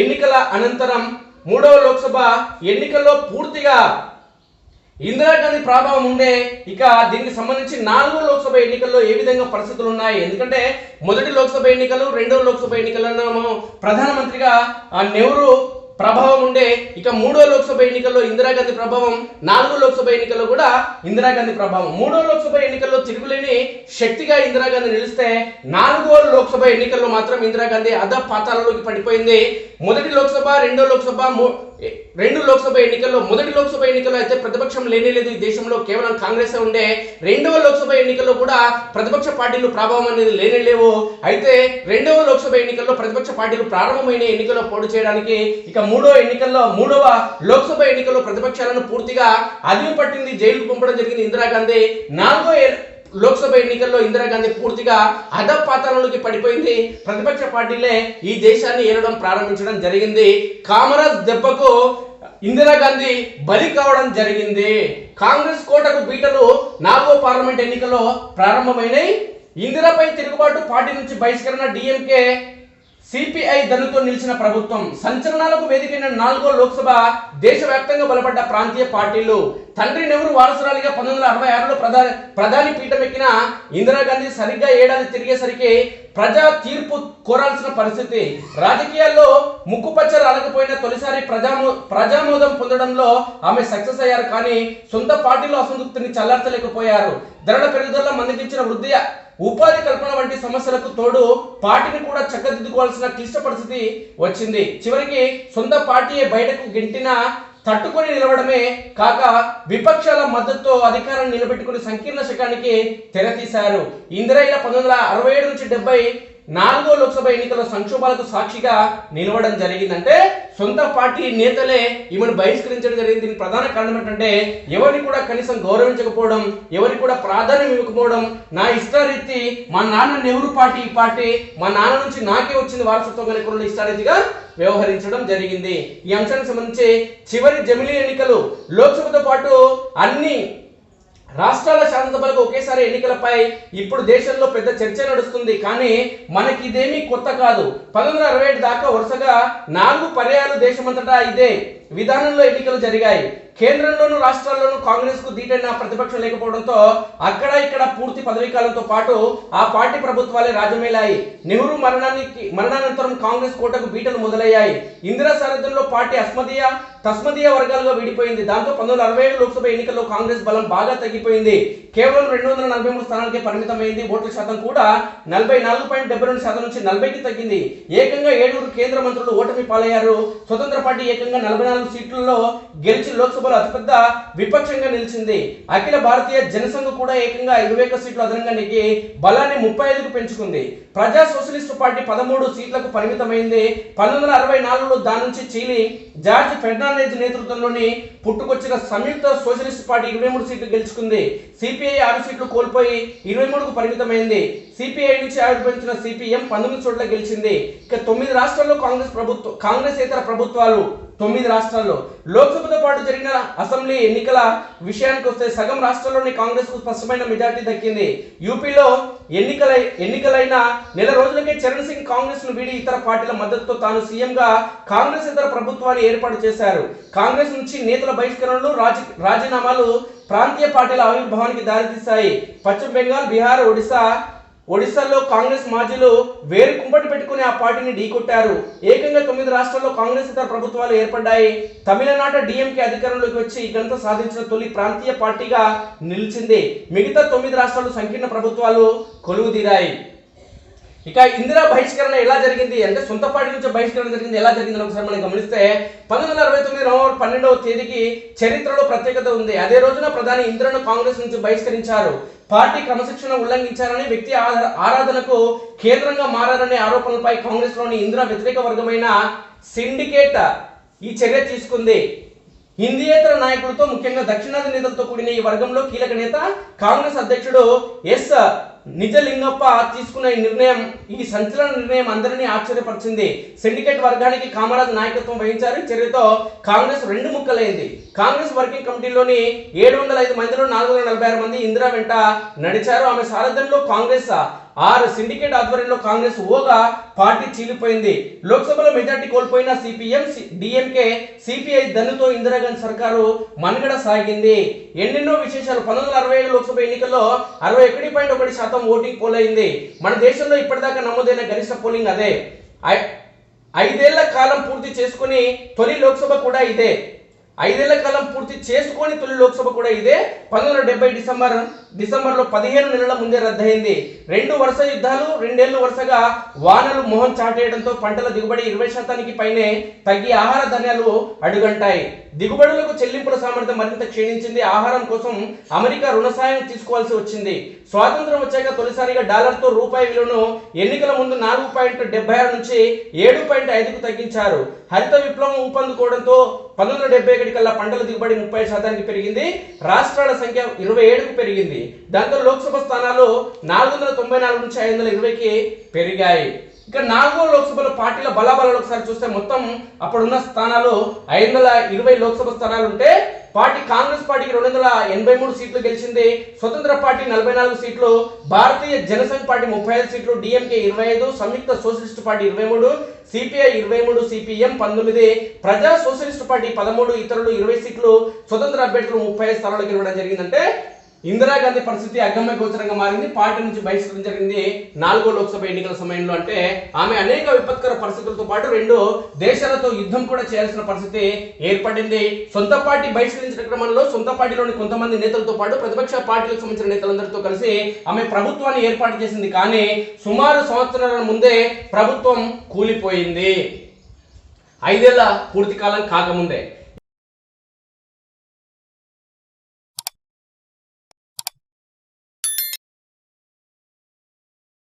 ఎన్నికల అనంతరం మూడవ లోక్సభ ఎన్నికల్లో పూర్తిగా ఇందిరాగాంధీ ప్రభావం ఉండే ఇక దీనికి సంబంధించి నాలుగో లోక్సభ ఎన్నికల్లో ఏ విధంగా పరిస్థితులు ఉన్నాయి? ఎందుకంటే మొదటి లోక్సభ ఎన్నికలు రెండవ లోక్సభ ఎన్నికలను ప్రధానమంత్రిగా ఆ నెహ్రూ ప్రభావం ఉండే ఇక మూడో లోక్సభ ఎన్నికల్లో ఇందిరాగాంధీ ప్రభావం నాలుగో లోక్సభ ఎన్నికల్లో కూడా ఇందిరాగాంధీ ప్రభావం. మూడో లోక్సభ ఎన్నికల్లో తిరుగులేని శక్తిగా ఇందిరాగాంధీ నిలిస్తే నాలుగో లోక్సభ ఎన్నికల్లో మాత్రం ఇందిరాగాంధీ అధ పాతాలలోకి పడిపోయింది. మొదటి లోక్సభ రెండో లోక్సభ రెండు లోక్సభ ఎన్నికల్లో మొదటి లోక్సభ ఎన్నికల్లో అయితే ప్రతిపక్షం లేనే లేదు. ఈ దేశంలో కేవలం కాంగ్రెస్ ఉండే. రెండవ లోక్సభ ఎన్నికల్లో కూడా ప్రతిపక్ష పార్టీలు ప్రభావం అనేది లేనే లేవు. అయితే రెండవ లోక్సభ ఎన్నికల్లో ప్రతిపక్ష పార్టీలు ప్రారంభమైన ఎన్నికల్లో పోటీ చేయడానికి ఇక మూడో ఎన్నికల్లో మూడవ లోక్సభ ఎన్నికల్లో ప్రతిపక్షాలను పూర్తిగా అదిమి పట్టింది జైలుకు పంపడం జరిగింది ఇందిరాగాంధీ. నాలుగో లోక్సభ ఎన్నికల్లో ఇందిరాగాంధీ పూర్తిగా అధపాతాలలోకి పడిపోయింది. ప్రతిపక్ష పార్టీలే ఈ దేశాన్ని ఏలడం ప్రారంభించడం జరిగింది. కామరాజ్ దెబ్బకు ఇందిరాగాంధీ బలి కావడం జరిగింది. కాంగ్రెస్ కోటకు బీటలు నాలుగో పార్లమెంట్ ఎన్నికల్లో ప్రారంభమైనాయి. ఇందిరాపై తిరుగుబాటు పార్టీ నుంచి బహిష్కరణ డిఎంకే సిపిఐ దన్నుతో నిలిచిన ప్రభుత్వం సంచలనాలకు వేదికైన నాలుగో లోక్సభ దేశవ్యాప్తంగా బలపడ్డ ప్రాంతీయ పార్టీలు. తండ్రి నెహ్రూ వారసురాలిగా పంతొమ్మిది వందల అరవై ఆరులో ప్రధాని ప్రధాని పీఠం ఎక్కిన ఇందిరాగాంధీ సరిగ్గా ఏడాది తిరిగేసరికి ప్రజా తీర్పు కోరాల్సిన పరిస్థితి. రాజకీయాల్లో ముక్కుపచ్చ రాలకపోయిన తొలిసారి ప్రజామో ప్రజామోదం పొందడంలో ఆమె సక్సెస్ అయ్యారు కానీ సొంత పార్టీలో అసంతృప్తిని చల్లార్చలేకపోయారు. ధరల పెరుగుదల మందగించిన వృద్ధి ఉపాధి కల్పన వంటి సమస్యలకు తోడు పార్టీని కూడా చక్కదిద్దుకోవాల్సిన క్లిష్ట పరిస్థితి వచ్చింది. చివరికి సొంత పార్టీయే బయటకు గెంటిన తట్టుకొని నిలవడమే కాక విపక్షాల మద్దతుతో అధికారాన్ని నిలబెట్టుకుని సంకీర్ణ శకానికి తెరతీశారు. ఇందిరయ్య పంతొమ్మిది వందల అరవై ఏడు నుంచి డెబ్బై నాలుగో లోక్సభ ఎన్నికల సంక్షోభాలకు సాక్షిగా నిలవడం జరిగిందంటే సొంత పార్టీ నేతలే ఈమెను బహిష్కరించడం జరిగింది. దీనికి ప్రధాన కారణం ఏంటంటే ఎవరిని కూడా కనీసం గౌరవించకపోవడం ఎవరికి కూడా ప్రాధాన్యం ఇవ్వకపోవడం. నా ఇష్టారీతి మా నాన్న నెహ్రూ పార్టీ ఈ పార్టీ మా నాన్న నుంచి నాకే వచ్చింది వారసత్వం కనుక ఇష్టారీతిగా వ్యవహరించడం జరిగింది. ఈ అంశానికి సంబంధించి చివరి జమిలీ ఎన్నికలు లోక్సభతో పాటు అన్ని రాష్ట్రాల శాసనసభలకు ఒకేసారి ఎన్నికలపై ఇప్పుడు దేశంలో పెద్ద చర్చ నడుస్తుంది. కానీ మనకి ఇదేమీ కొత్త కాదు. పంతొమ్మిది అరవై ఏడు దాకా వరుసగా నాలుగు పర్యాలు దేశమంతటా ఇదే. విధానంలో ఎన్నికలు జరిగాయి. కేంద్రంలోను రాష్ట్రాల్లోనూ కాంగ్రెస్కు దీటైన ప్రతిపక్షం లేకపోవడంతో అక్కడ ఇక్కడ పూర్తి పదవీకాలంతో పాటు ఆ పార్టీ ప్రభుత్వాలే రాజమేలాయి. నెహ్రూ మరణానికి మరణానంతరం కాంగ్రెస్ కోటకు బీటలు మొదలయ్యాయి. ఇందిరా సరిహద్దుల్లో పార్టీ అస్మదీయ తస్మదీయ వర్గాలుగా విడిపోయింది. దాంతో పంతొమ్మిది అరవై ఏడు లోక్సభ ఎన్నికల్లో కాంగ్రెస్ బలం బాగా తగ్గిపోయింది. కేవలం రెండు వందల నలభై మూడు స్థానాలకే పరిమితమైంది. ఓట్ల శాతం కూడా నలభై నాలుగు పాయింట్ డెబ్బై రెండు శాతం నుంచి నలభైకి తగ్గింది. ఏకంగా ఏడుగురు కేంద్ర మంత్రులు ఓటమి పాలయ్యారు. స్వతంత్ర పార్టీ ఏకంగా నలభై నాలుగు సీట్లలో గెలిచి లోక్సభలో అతిపెద్ద విపక్షంగా నిలిచింది. అఖిల భారతీయ జనసంఘ కూడా ఏకంగా ఇరవై ఒక్క సీట్లు అదనంగా నెగ్గి బలాన్ని ముప్పై ఐదుకు పెంచుకుంది. ప్రజా సోషలిస్టు పార్టీ పదమూడు సీట్లకు పరిమితమైంది. పంతొమ్మిది వందల అరవై నాలుగులో దాని నుంచి చీలి జార్జ్ ఫెర్నాండెజ్ నేతృత్వంలోని పుట్టుకొచ్చిన సంయుక్త సోషలిస్ట్ పార్టీ ఇరవై మూడు సీట్లు గెలుచుకుంది. సిపిఐ ఆరు సీట్లు కోల్పోయి ఇరవై మూడుకు పరిమితమైంది. సిపిఐ నుంచి ఆవిర్భవించిన సిపిఎం పంతొమ్మిది చోట్ల గెలిచింది. ఇక తొమ్మిది రాష్ట్రాల్లో కాంగ్రెస్ ప్రభుత్వం కాంగ్రెస్ ఇతర ప్రభుత్వాలు తొమ్మిది రాష్ట్రాల్లో. లోక్సభతో పాటు జరిగిన అసెంబ్లీ ఎన్నికల విషయానికి వస్తే సగం రాష్ట్రాల్లోని కాంగ్రెస్కు స్పష్టమైన మెజార్టీ దక్కింది. యూపీలో ఎన్నికల ఎన్నికలైన నెల రోజులకే చరణ్ సింగ్ కాంగ్రెస్ను వీడి ఇతర పార్టీల మద్దతుతో తాను సీఎంగా కాంగ్రెస్ ఇతర ప్రభుత్వాన్ని ఏర్పాటు చేశారు. కాంగ్రెస్ నుంచి నేతల బహిష్కరణలు రాజ రాజీనామాలు ప్రాంతీయ పార్టీల ఆవిర్భావానికి దారితీశాయి. పశ్చిమ బెంగాల్ బీహార్ ఒడిశా ఒడిశాలో కాంగ్రెస్ మాజీలు వేరు కుంపటి పెట్టుకుని ఆ పార్టీని ఢీకొట్టారు. ఏకంగా తొమ్మిది రాష్ట్రాల్లో కాంగ్రెస్ ఇతర ప్రభుత్వాలు ఏర్పడ్డాయి. తమిళనాట డిఎంకే అధికారంలోకి వచ్చి ఘనత సాధించిన తొలి ప్రాంతీయ పార్టీగా నిలిచింది. మిగతా తొమ్మిది రాష్ట్రాలు సంకీర్ణ ప్రభుత్వాలు కొలువుదీరాయి. ఇక ఇందిరా బహిష్కరణ ఎలా జరిగింది? అంటే సొంతపాటి నుంచి బహిష్కరణ జరిగింది. ఎలా జరిగింది? ఒకసారి మనం గమనిస్తే పంతొమ్మిది వందల అరవై తొమ్మిది నవంబర్ పన్నెండవ తేదీకి చరిత్రలో ప్రత్యేకత ఉంది. అదే రోజున ప్రధాని ఇందిరను కాంగ్రెస్ నుంచి బహిష్కరించారు. పార్టీ క్రమశిక్షణ ఉల్లంఘించారని వ్యక్తి ఆరాధనకు కేంద్రంగా మారారనే ఆరోపణలపై కాంగ్రెస్లోని ఇందిరా వ్యతిరేక వర్గమైన సిండికేట్ ఈ చర్య తీసుకుంది. హిందీయేతర నాయకులతో ముఖ్యంగా దక్షిణాది నేతలతో కూడిన ఈ వర్గంలో కీలక నేత కాంగ్రెస్ అధ్యక్షుడు ఎస్ నిజలింగప్ప తీసుకున్న ఈ నిర్ణయం ఈ సంచలన నిర్ణయం అందరినీ ఆశ్చర్యపరిచింది. సిండికేట్ వర్గానికి కామరాజ్ నాయకత్వం వహించారు. ఈ చర్యతో కాంగ్రెస్ రెండు ముక్కలైంది. కాంగ్రెస్ వర్కింగ్ కమిటీలోని ఏడు వందల ఐదు మందిలో నాలుగు వందల నలభై ఆరు మంది ఇందిరా వెంట నడిచారు. ఆమె సారథ్యంలో కాంగ్రెస్ ఆరు సిండికేట్ ఆధ్వర్యంలో కాంగ్రెస్ ఓగా పార్టీ చీలిపోయింది. లోక్సభలో మెజార్టీ కోల్పోయిన సిపిఎం డిఎంకే సిపిఐ దన్నుతో ఇందిరాగాంధీ సర్కారు మనుగడ సాగింది. ఎన్నెన్నో విశేషాలు. పంతొమ్మిది వందల అరవై ఏడు లోక్సభ ఎన్నికల్లో అరవై ఒకటి పాయింట్ ఒకటి శాతం ఓటింగ్ పోల్ అయింది మన దేశంలో ఇప్పటిదాకా నమోదైన గరిష్ట పోలింగ్ అదే. ఐదేళ్ళ కాలం పూర్తి చేసుకుని తొలి లోక్సభ కూడా ఇదే. ఐదేళ్ళ కాలం పూర్తి చేసుకొని తొలి లోక్సభ కూడా ఇదే. పంతొమ్మిది వందల డెబ్బై డిసెంబర్ డిసెంబర్లో పదిహేను నెలల ముందే రద్దయింది. రెండు వరుస యుద్ధాలు రెండేళ్ళు వరుసగా వానలు మొహం చాటేయడంతో పంటల దిగుబడి ఇరవై శాతానికి పైనే తగ్గి ఆహార ధాన్యాలు అడుగంటాయి. దిగుబడులకు చెల్లింపుల సామర్థ్యం మరింత క్షీణించింది. ఆహారం కోసం అమెరికా రుణ సాయం తీసుకోవాల్సి వచ్చింది. స్వాతంత్రం వచ్చాక తొలిసారిగా డాలర్తో రూపాయి విలువను ఎన్నికల ముందు నాలుగు పాయింట్ డెబ్బై ఆరు నుంచి ఏడు పాయింట్ ఐదుకు తగ్గించారు. హరిత విప్లవం ఊపందుకోవడంతో పంతొమ్మిది వందల డెబ్బై ఒకటి కల్లా పంటల దిగుబడి ముప్పై శాతానికి పెరిగింది. రాష్ట్రాల సంఖ్య ఇరవై ఏడుకు పెరిగింది. దాంతో లోక్సభ స్థానాలు నాలుగు వందల తొంభై నాలుగు నుంచి ఐదు వందల ఇరవైకి పెరిగాయి. ఇక నాలుగో లోక్సభలో పార్టీల బలాబలాలు ఒకసారి చూస్తే మొత్తం అప్పుడున్న స్థానాలు ఐదు వందల ఇరవై లోక్సభ స్థానాలు ఉంటే పార్టీ కాంగ్రెస్ పార్టీకి రెండు వందల ఎనభై మూడు సీట్లు గెలిచింది. స్వతంత్ర పార్టీ నలభై నాలుగు సీట్లు భారతీయ జనసంఘ్ పార్టీ ముప్పై ఐదు సీట్లు డిఎంకే ఇరవై ఐదు సంయుక్త సోషలిస్ట్ పార్టీ ఇరవై మూడు సిపిఐ ఇరవై మూడు సిపిఎం పంతొమ్మిది ప్రజా సోషలిస్ట్ పార్టీ పదమూడు ఇతరులు ఇరవై సీట్లు స్వతంత్ర అభ్యర్థులు ముప్పై ఐదు స్థానాలు గెలవడం జరిగిందంటే ఇందిరాగాంధీ పరిస్థితి అగమ్య గోచరంగా మారింది. పార్టీ నుంచి బహిష్కరించడం జరిగింది. నాలుగో లోక్సభ ఎన్నికల సమయంలో అంటే ఆమె అనేక విపత్కర పరిస్థితులతో పాటు రెండు దేశాలతో యుద్ధం కూడా చేయాల్సిన పరిస్థితి ఏర్పడింది. సొంత పార్టీ బహిష్కరించిన క్రమంలో సొంత పార్టీలోని కొంతమంది నేతలతో పాటు ప్రతిపక్ష పార్టీలకు సంబంధించిన నేతలందరితో కలిసి ఆమె ప్రభుత్వాన్ని ఏర్పాటు చేసింది. కానీ సుమారు సంవత్సరాల ముందే ప్రభుత్వం కూలిపోయింది. ఐదేళ్ళ పూర్తి కాలం కాకముందే